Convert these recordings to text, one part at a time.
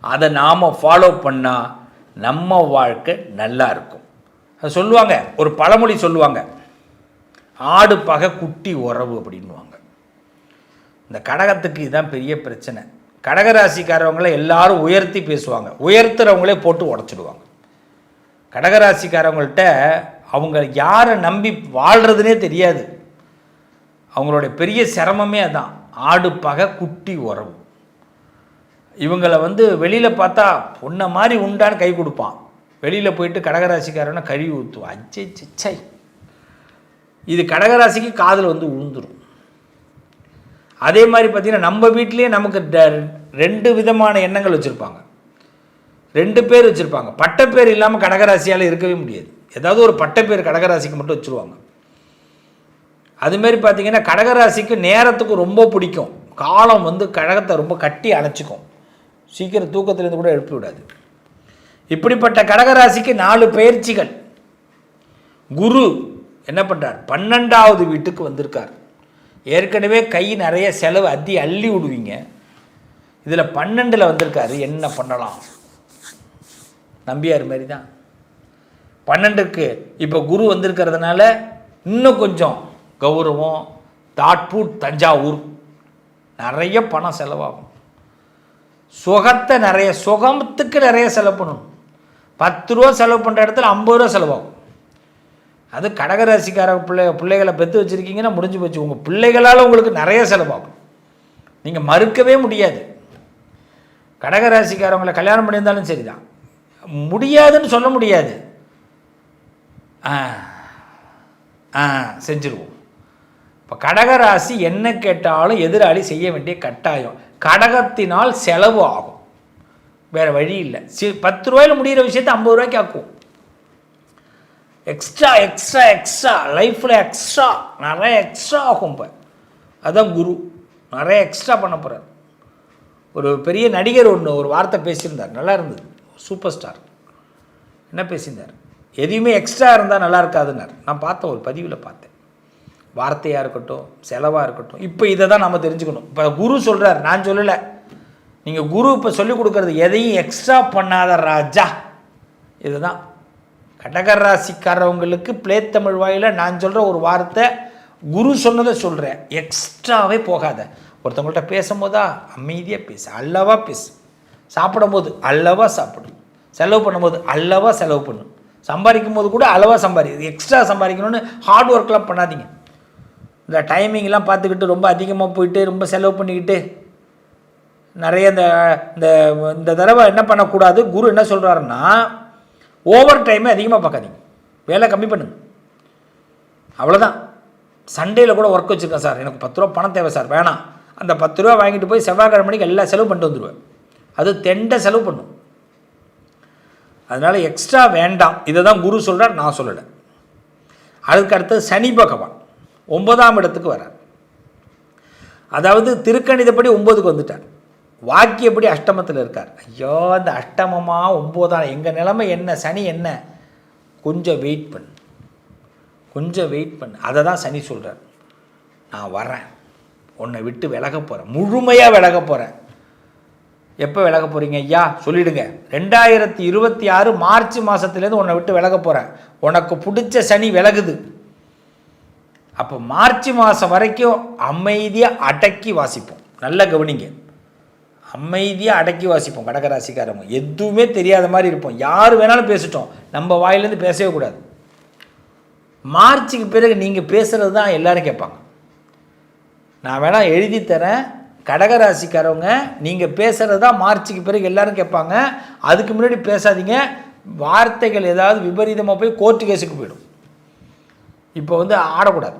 அதை நாம் ஃபாலோ பண்ணால் நம்ம வாழ்க்கை நல்லா இருக்கும். அது சொல்லுவாங்க ஒரு பழமொழி சொல்லுவாங்க ஆடு பகை குட்டி உறவு அப்படின்வாங்க இந்த கடகத்துக்கு இதுதான் பெரிய பிரச்சனை. கடகராசிக்காரவங்கள எல்லாரும் உயர்த்தி பேசுவாங்க. உயர்த்துறவங்களே போட்டு உடச்சிடுவாங்க. கடகராசிக்காரவங்கள்ட்ட அவங்க யாரை நம்பி வாழ்கிறதுனே தெரியாது. அவங்களுடைய பெரிய சிரமமே அதான். ஆடு பகை குட்டி உறவு. இவங்களை வந்து வெளியில் பார்த்தா பொண்ணை மாதிரி உண்டான்னு கை கொடுப்பான். வெளியில் போயிட்டு கடகராசிக்காரனை கழுவி ஊற்றுவான் அச்சை சிச்சை இது கடகராசிக்கு காதில் வந்து உழுந்துரும் அதே மாதிரி பார்த்திங்கன்னா நம்ம வீட்லேயே நமக்கு ட- ரெண்டு விதமான எண்ணங்கள் வச்சுருப்பாங்க. ரெண்டு பேர் வச்சுருப்பாங்க. பட்டப்பேர் இல்லாமல் கடகராசியால் இருக்கவே முடியாது. ஏதாவது ஒரு பட்டப்பேர் கடகராசிக்கு மட்டும் வச்சுருவாங்க. அதுமாரி பார்த்திங்கன்னா கடகராசிக்கு நேரத்துக்கு ரொம்ப பிடிக்கும். காலம் வந்து கழகத்தை ரொம்ப கட்டி அணைச்சிக்கும். சீக்கிரம் தூக்கத்திலேருந்து கூட எழுப்பி விடாது. இப்படிப்பட்ட கடகராசிக்கு நாலு பயிற்சிகள். குரு என்ன பண்ணுறார் பன்னெண்டாவது வீட்டுக்கு வந்திருக்கார். ஏற்கனவே கை நிறைய செலவு அத்தி அள்ளி விடுவீங்க. இதில் பன்னெண்டில் வந்திருக்காரு. என்ன பண்ணலாம்? நம்பியார் மாதிரி தான் பன்னெண்டுக்கு இப்போ குரு வந்திருக்கிறதுனால இன்னும் கொஞ்சம் கௌரவம் தாட்பூட் தஞ்சாவூர். நிறைய பணம் செலவாகும். சுகத்தை நிறைய சுகத்துக்கு நிறைய செலவு பண்ணணும். பத்து ரூபா செலவு பண்ணுற இடத்துல ஐம்பது ரூபா செலவாகும். அது கடகராசிக்கார பிள்ளை பிள்ளைகளை பெற்று வச்சுருக்கீங்கன்னா முடிஞ்சு போச்சு. உங்கள் பிள்ளைகளால் உங்களுக்கு நிறைய செலவாகும். நீங்கள் மறுக்கவே முடியாது. கடகராசிக்காரவங்களை கல்யாணம் பண்ணியிருந்தாலும் சரி தான் முடியாதுன்னு சொல்ல முடியாது. ஆ ஆ செஞ்சுருவோம். இப்போ கடகராசி என்ன கேட்டாலும் எதிராளி செய்ய வேண்டிய கட்டாயம். கடகத்தினால் செலவு ஆகும். வேறு வழி இல்லை. சி பத்து ரூபாயில் முடிகிற விஷயத்தை ஐம்பது ரூபாய்க்கு ஆக்குவோம் எக்ஸ்ட்ரா எக்ஸ்ட்ரா எக்ஸ்ட்ரா லைஃப்பில் எக்ஸ்ட்ரா நிறைய எக்ஸ்ட்ரா ஆகும் இப்போ. அதுதான் குரு. நிறைய எக்ஸ்ட்ரா பண்ண போகிறார் ஒரு பெரிய நடிகர் ஒன்று ஒரு வார்த்தை பேசியிருந்தார். நல்லா இருந்தது. சூப்பர் ஸ்டார் என்ன பேசியிருந்தார்? எதையுமே எக்ஸ்ட்ரா இருந்தால் நல்லா இருக்காதுன்னார். நான் பார்த்தேன் ஒரு பதிவில் பார்த்தேன். வார்த்தையாக இருக்கட்டும் செலவாக இருக்கட்டும் இப்போ இதை தான் நம்ம தெரிஞ்சுக்கணும். இப்போ குரு சொல்கிறார் நான் சொல்லலை. நீங்கள் குரு இப்போ சொல்லிக் கொடுக்குறது எதையும் எக்ஸ்ட்ரா பண்ணாத ராஜா. இதுதான். கடகர் ராசிக்காரவங்களுக்கு பிளே தமிழ் வாயில் நான் சொல்கிற ஒரு வார்த்தை குரு சொன்னதை சொல்கிறேன் எக்ஸ்ட்ராவே போகாத. ஒருத்தவங்கள்ட்ட பேசும்போதா அமைதியாக பேசு அல்லவா பேசு. சாப்பிடும்போது அல்லவா சாப்பிடும் செலவு பண்ணும்போது அல்லவா செலவு பண்ணும் சம்பாதிக்கும் போது கூட அளவாக சம்பாதி எக்ஸ்ட்ரா சம்பாதிக்கணும்னு ஹார்ட் ஒர்க்லாம் பண்ணாதீங்க. இந்த டைமிங்லாம் பார்த்துக்கிட்டு ரொம்ப அதிகமாக போயிட்டு ரொம்ப செலவு பண்ணிக்கிட்டு நிறைய இந்த இந்த இந்த தடவை என்ன பண்ணக்கூடாது? குரு என்ன சொல்கிறாருன்னா ஓவர் டைமே அதிகமாக பார்க்காதீங்க. வேலை கம்மி பண்ணுங்க. அவ்வளோதான் சண்டேயில் கூட ஒர்க் வச்சுருக்கேன் சார். எனக்கு பத்து ரூபா பணம் தேவை சார். வேணாம். அந்த பத்து ரூபா வாங்கிட்டு போய் செவ்வாய்க்கிழமை மணிக்கு எல்லா செலவு பண்ணிட்டு வந்துடுவேன் அது தெண்டை செலவு பண்ணும். அதனால் எக்ஸ்ட்ரா வேண்டாம். இதை தான் குரு சொல்கிறார் நான் சொல்லலை. அதுக்கு அடுத்தது சனி பகவான். ஒன்பதாம் இடத்துக்கு வரார் அதாவது திருக்கணிதப்படி ஒம்பதுக்கு வந்துட்டார். வாக்கியப்படி அஷ்டமத்தில் இருக்கார். ஐயோ இந்த அஷ்டமமாக ஒம்போதாம் எங்கள் நிலைமை என்ன சனி என்ன? கொஞ்சம் வெயிட் பண்ணு. கொஞ்சம் வெயிட் பண்ணு. அதை தான் சனி சொல்கிறார் நான் வரேன் உன்னை விட்டு விலக போகிறேன் முழுமையாக விலக போகிறேன் எப்போ விலக போகிறீங்க ஐயா? சொல்லிடுங்க. ரெண்டாயிரத்தி இருபத்தி ஆறு மார்ச் மாதத்துலேருந்து உன்னை விட்டு விலக போகிறேன் உனக்கு பிடிச்ச சனி விலகுது. அப்போ மார்ச் மாதம் வரைக்கும் அமைதியாக அடக்கி வாசிப்போம். நல்ல கவனிங்க. அமைதியாக அடக்கி வாசிப்போம் கடகராசிக்காரங்க. எதுவுமே தெரியாத மாதிரி இருப்போம். யார் வேணாலும் பேசிட்டோம். நம்ம வாயிலேருந்து பேசவே கூடாது. மார்ச்சுக்கு பிறகு நீங்கள் பேசுகிறது தான் எல்லோரும் கேட்பாங்க. நான் வேணால் எழுதி தரேன். கடகராசிக்காரவங்க நீங்கள் பேசுகிறது தான் மார்ச்சுக்கு பிறகு எல்லோரும் கேட்பாங்க. அதுக்கு முன்னாடி பேசாதீங்க. வார்த்தைகள் ஏதாவது விபரீதமாக போய் கோர்ட்டு கேஸுக்கு போயிடும். இப்போ வந்து ஆடக்கூடாது.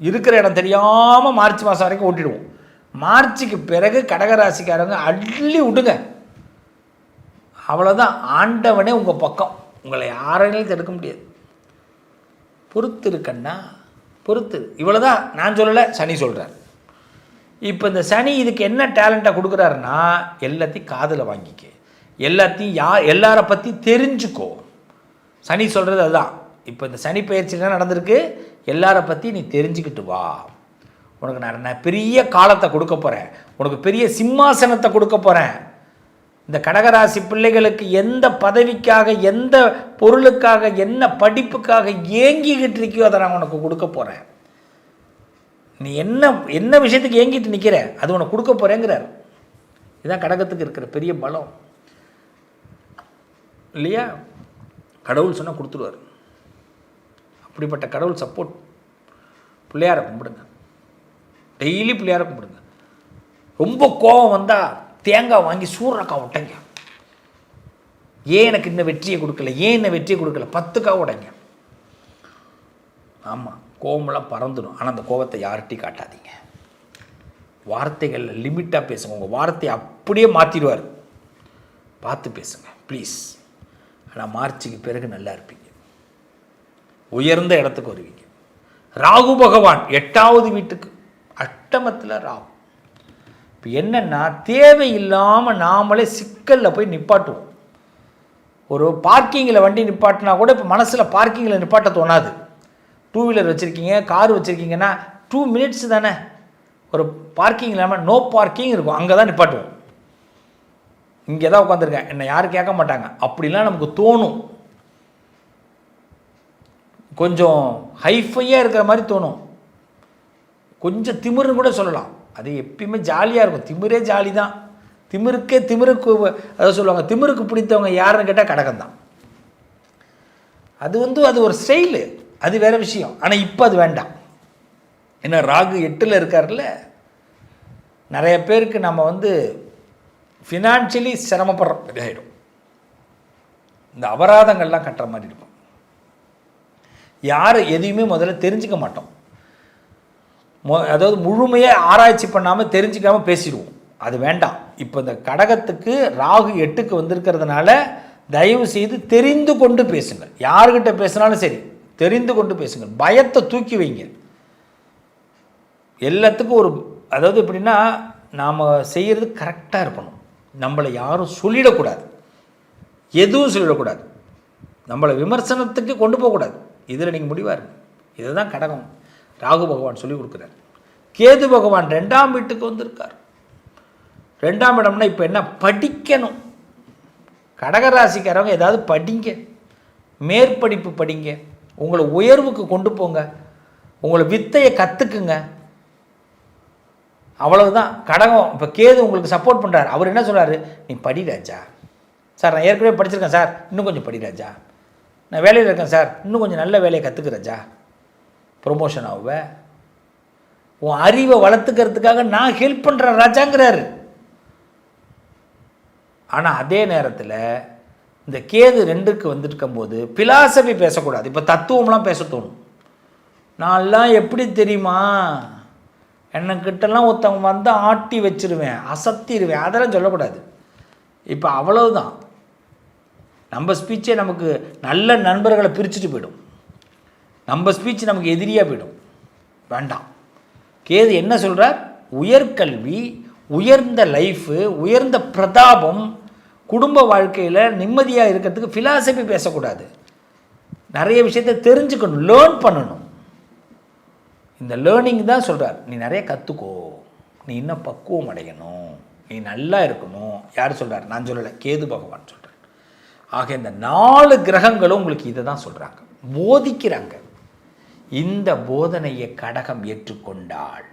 இருக்கிற இடம் தெரியாமல் மார்ச் மாதம் வரைக்கும் ஓட்டிடுவோம். மார்ச்சுக்கு பிறகு கடகராசிக்காரங்க அள்ளி விடுங்க. அவ்வளோதான் ஆண்டவனே உங்கள் பக்கம். உங்களை யாரையும் தடுக்க முடியாது. பொறுத்து இருக்கண்ணா பொறுத்து இவ்வளோதான் நான் சொல்லலை சனி சொல்கிறார் இப்போ இந்த சனி இதுக்கு என்ன டேலண்ட்டாக கொடுக்குறாருன்னா எல்லாத்தையும் காதில் வாங்கிக்க. எல்லாத்தையும் யா எல்லாரை பற்றி தெரிஞ்சுக்கோ. சனி சொல்கிறது அதுதான். இப்போ இந்த சனி பயிற்சி என்ன நடந்திருக்கு? எல்லாரை பற்றி நீ தெரிஞ்சுக்கிட்டு வா. உனக்கு நான் நான் பெரிய காலத்தை கொடுக்க போகிறேன் உனக்கு பெரிய சிம்மாசனத்தை கொடுக்க போகிறேன் இந்த கடகராசி பிள்ளைகளுக்கு எந்த பதவிக்காக எந்த பொருளுக்காக என்ன படிப்புக்காக ஏங்கிக்கிட்டு இருக்கியோ அதை நான் உனக்கு கொடுக்க போகிறேன் நீ என்ன என்ன விஷயத்துக்கு ஏங்கிட்டு நிற்கிற அது உனக்கு கொடுக்க போகிறேங்கிறார் இதுதான் கடகத்துக்கு இருக்கிற பெரிய பலம். இல்லையா? கடவுள் சொன்னால் கொடுத்துருவார். அப்படிப்பட்ட கடவுள் சப்போர்ட் பிள்ளையாரை கும்பிடுங்க. டெய்லி பிள்ளையாரை கும்பிடுங்க. ரொம்ப கோபம் வந்தால் தேங்காய் வாங்கி சூரக்காய் உடைங்க ஏன் எனக்கு இந்த வெற்றியை கொடுக்கல? ஏன் இந்த வெற்றியை கொடுக்கல? பத்துக்காக உடைங்க. ஆமாம் கோவமெல்லாம் பறந்துடும் ஆனால் அந்த கோபத்தை யார்கிட்டையும் காட்டாதீங்க. வார்த்தைகளில் லிமிட்டாக பேசுங்க. உங்கள் வார்த்தையை அப்படியே மாற்றிடுவார் பார்த்து பேசுங்க ப்ளீஸ் ஆனால் மார்ச்சுக்கு பிறகு நல்லா இருப்பீங்க. உயர்ந்த இடத்துக்கு வருவீங்க ராகு பகவான் எட்டாவது வீட்டுக்கு அஷ்டமத்தில் ராகு. இப்போ என்னென்னா தேவையில்லாமல் நாமளே சிக்கலில் போய் நிப்பாட்டுவோம். ஒரு பார்க்கிங்கில் வண்டி நிப்பாட்டினா கூட இப்போ மனசில் பார்க்கிங்கில் நிப்பாட்ட தோணாது. டூ வீலர் வச்சுருக்கீங்க கார் வச்சுருக்கீங்கன்னா டூ மினிட்ஸ் தானே. ஒரு பார்க்கிங் இல்லாமல் நோ பார்க்கிங் இருக்கும். அங்கே தான் நிப்பாட்டுவோம். இங்கே தான் உட்காந்துருக்கேன் என்னை யாரும் கேட்க மாட்டாங்க. அப்படிலாம் நமக்கு தோணும். கொஞ்சம் ஹைஃபையாக இருக்கிற மாதிரி தோணும். கொஞ்சம் திமிருன்னு கூட சொல்லலாம். அது எப்பயுமே ஜாலியாக இருக்கும். திமிரே ஜாலி தான் திமிருக்கே திமிருக்கு அதாவது சொல்லுவாங்க திமிருக்கு பிடித்தவங்க யாருன்னு கேட்டால் கடகம் தான் அது வந்து அது ஒரு ஸ்டைலு. அது வேற விஷயம். ஆனால் இப்போ அது வேண்டாம். ஏன்னா ராகு எட்டில் இருக்கார்ல நிறைய பேருக்கு நம்ம வந்து ஃபினான்ஷியலி சிரமப்படுற இதாகிடும் ஆகிடும் இந்த அபராதங்கள்லாம் கட்டுற மாதிரி இருக்கும். யார் எதையுமே முதல்ல தெரிஞ்சுக்க மாட்டோம். மொ அதாவது முழுமையாக ஆராய்ச்சி பண்ணாமல் தெரிஞ்சிக்காமல் பேசிடுவோம். அது வேண்டாம். இப்போ இந்த கடகத்துக்கு ராகு எட்டுக்கு வந்திருக்கிறதுனால தயவு செய்து தெரிந்து கொண்டு பேசுங்கள். யாருக்கிட்ட பேசினாலும் சரி தெரிந்து கொண்டு பேசுங்கள். பயத்தை தூக்கி வைங்க. எல்லாத்துக்கும் ஒரு அதாவது எப்படின்னா நாம் செய்கிறது கரெக்டாக இருக்கணும். நம்மளை யாரும் சொல்லிடக்கூடாது. எதுவும் சொல்லிடக்கூடாது. நம்மளை விமர்சனத்துக்கு கொண்டு போகக்கூடாது. இதில் நீங்கள் முடிவாக இருக்கு இதுதான் கடகம். ராகு பகவான் சொல்லி கொடுக்குறார். கேது பகவான் ரெண்டாம் வீட்டுக்கு வந்திருக்கார். ரெண்டாம் இடம்னா இப்போ என்ன? படிக்கணும். கடகராசிக்காரவங்க ஏதாவது படிங்க. மேற்படிப்பு படிங்க. உங்களை உயர்வுக்கு கொண்டு போங்க. உங்களை வித்தையை கற்றுக்குங்க அவ்வளவுதான். கடகம். இப்போ கேது உங்களுக்கு சப்போர்ட் பண்ணுறாரு அவர் என்ன சொல்கிறாரு நீ படி ராஜா. சார் நான் ஏற்கனவே படிச்சிருக்கேன் சார். இன்னும் கொஞ்சம் படி ராஜா. நான் வேலையில் இருக்கேன் சார். இன்னும் கொஞ்சம் நல்ல வேலையை கற்றுக்கு ராஜா ப்ரொமோஷன் ஆகுவ. உன் அறிவை வளர்த்துக்கிறதுக்காக நான் ஹெல்ப் பண்ணுறேன் ராஜாங்கிறாரு. ஆனால் அதே நேரத்தில் இந்த கேது ரெண்டுக்கு வந்துருக்கும் போது பிலாசபி பேசக்கூடாது. இப்போ தத்துவம்லாம் பேச தோணும். நான்லாம் எப்படி தெரியுமா? என்னக்கிட்டலாம் ஒருத்தவங்க வந்து ஆட்டி வச்சிருவேன் அசத்திடுவேன் அதெல்லாம் சொல்லக்கூடாது. இப்போ அவ்வளவுதான். நம்ம ஸ்பீச்சே நமக்கு நல்ல நண்பர்களை பிரிச்சுட்டு போயிடும். நம்ம ஸ்பீச் நமக்கு எதிரியாக போயிடும். வேண்டாம். கேது என்ன சொல்கிறார் உயர்கல்வி உயர்ந்த லைஃபு உயர்ந்த பிரதாபம் குடும்ப வாழ்க்கையில் நிம்மதியாக இருக்கிறதுக்கு ஃபிலாசபி பேசக்கூடாது. நிறைய விஷயத்தை தெரிஞ்சுக்கணும் லேர்ன் பண்ணணும். இந்த லேர்னிங் தான் சொல்கிறார் நீ நிறைய கற்றுக்கோ நீ இன்னும் பக்குவம் அடையணும். நீ நல்லா இருக்கணும். யார் சொல்கிறார் நான் சொல்லலை. கேது பகவான் சொல்கிறேன் ஆக இந்த நாலு கிரகங்களும் உங்களுக்கு இதை தான் சொல்கிறாங்க போதிக்கிறாங்க. இந்த போதனையை கடகம் ஏற்றுக்கொண்டால்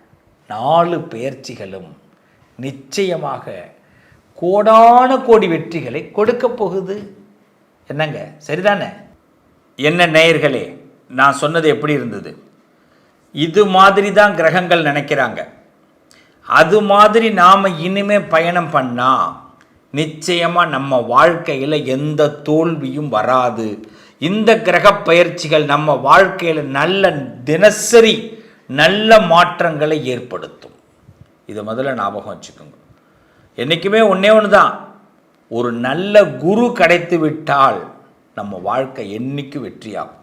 நாலு பெயர்ச்சிகளும் நிச்சயமாக கோடான கோடி வெற்றிகளை கொடுக்க போகுது. என்னங்க? சரிதானே? என்ன நேயர்களே நான் சொன்னது எப்படி இருந்தது? இது மாதிரி தான் கிரகங்கள் நினைக்கிறாங்க. அது மாதிரி நாம் இனிமே பயணம் பண்ணால் நிச்சயமாக நம்ம வாழ்க்கையில் எந்த தோல்வியும் வராது. இந்த கிரக பயிற்சிகள் நம்ம வாழ்க்கையில் நல்ல தினசரி நல்ல மாற்றங்களை ஏற்படுத்தும். இதை முதல்ல ஞாபகம் வச்சுக்கோங்க. என்றைக்குமே ஒன்றே ஒன்று தான் ஒரு நல்ல குரு கிடைத்து விட்டால் நம்ம வாழ்க்கை என்னைக்கு வெற்றியாகும்.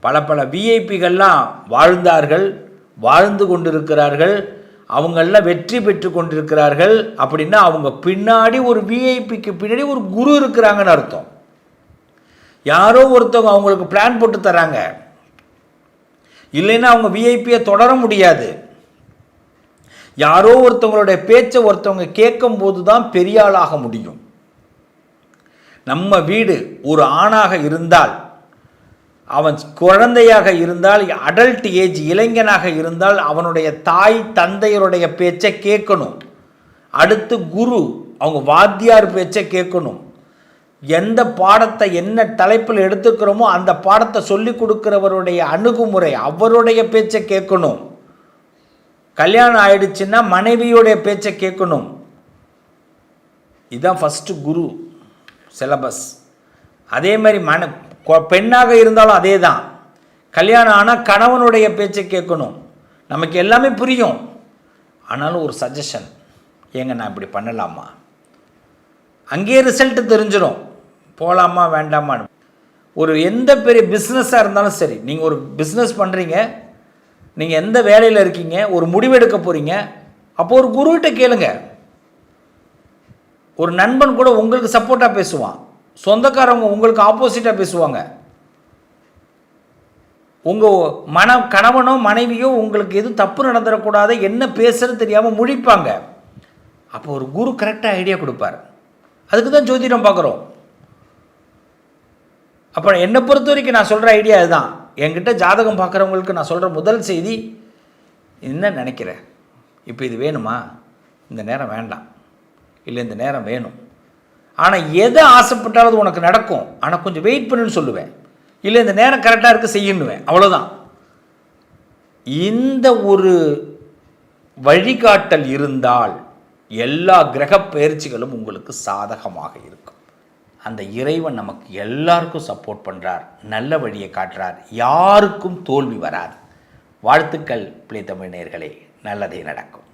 பல பல விஐபிகள்லாம் வாழ்ந்தார்கள் வாழ்ந்து கொண்டிருக்கிறார்கள் அவங்கெல்லாம் வெற்றி பெற்று கொண்டிருக்கிறார்கள் அப்படின்னா அவங்க பின்னாடி ஒரு விஐபிக்கு பின்னாடி ஒரு குரு இருக்கிறாங்கன்னு அர்த்தம். யாரோ ஒருத்தவங்க அவங்களுக்கு பிளான் போட்டு தராங்க. இல்லைன்னா அவங்க விஐபியை தொடர முடியாது. யாரோ ஒருத்தவங்களுடைய பேச்சை ஒருத்தவங்க கேட்கும் போது தான் பெரியாளாக முடியும். நம்ம வீடு ஒரு ஆணாக இருந்தால் அவன் குழந்தையாக இருந்தால் அடல்ட் ஏஜ் இளைஞனாக இருந்தால் அவனுடைய தாய் தந்தையருடைய பேச்சை கேட்கணும். அடுத்து குரு அவங்க வாத்தியார் பேச்சை கேட்கணும். எந்த பாடத்தை என்ன தலைப்பில் எடுத்துக்கிறோமோ அந்த பாடத்தை சொல்லி கொடுக்குறவருடைய அணுகுமுறை அவருடைய பேச்சை கேட்கணும். கல்யாணம் ஆயிடுச்சுன்னா மனைவியுடைய பேச்சை கேட்கணும். இதுதான் ஃபஸ்ட்டு குரு சிலபஸ் அதே மாதிரி மன பெண்ணாக இருந்தாலும் அதே தான் கல்யாணம் ஆனால் கணவனுடைய பேச்சை கேட்கணும். நமக்கு எல்லாமே புரியும். ஆனாலும் ஒரு சஜஷன் ஏங்க நான் இப்படி பண்ணலாமா? அங்கேயே ரிசல்ட்டு தெரிஞ்சிடும் போகலாமா வேண்டாமான்னு. ஒரு எந்த பெரிய பிஸ்னஸாக இருந்தாலும் சரி நீங்கள் ஒரு பிஸ்னஸ் பண்ணுறீங்க நீங்கள் எந்த வேலையில் இருக்கீங்க? ஒரு முடிவெடுக்க போகிறீங்க அப்போது ஒரு குருக்கிட்ட கேளுங்க. ஒரு நண்பன் கூட உங்களுக்கு சப்போர்ட்டாக பேசுவான். சொந்தக்காரவங்க உங்களுக்கு ஆப்போசிட்டாக பேசுவாங்க. உங்கள் மன கணவனோ மனைவியோ உங்களுக்கு எதுவும் தப்பு நடந்துடக்கூடாது என்ன பேசுறது தெரியாமல் முழிப்பாங்க. அப்போ ஒரு குரு கரெக்டாக ஐடியா கொடுப்பார். அதுக்கு தான் ஜோதிடம் பார்க்குறோம். அப்போ என்னை பொறுத்த வரைக்கும் நான் சொல்கிற ஐடியா இதுதான். என்கிட்ட ஜாதகம் பார்க்குறவங்களுக்கு நான் சொல்கிற முதல் செய்தி என்ன நினைக்கிறேன் இப்போ இது வேணுமா? இந்த நேரம் வேண்டாம். இல்லை இந்த நேரம் வேணும். ஆனால் எதை ஆசைப்பட்டாலும் அது உனக்கு நடக்கும். ஆனால் கொஞ்சம் வெயிட் பண்ணுன்னு சொல்லுவேன். இல்லை இந்த நேரம் கரெக்டாக இருக்குது செய்யணுவேன் அவ்வளோதான் இந்த ஒரு வழிகாட்டல் இருந்தால் எல்லா கிரக பயிற்சிகளும் உங்களுக்கு சாதகமாக இருக்கும். அந்த இறைவன் நமக்கு எல்லாருக்கும் சப்போர்ட் பண்ணுறார் நல்ல வழியை காட்டுறார் யாருக்கும் தோல்வி வராது. வாழ்த்துக்கள் பிள்ளை தமிழ் நேர்களே நல்லதே நடக்கும்.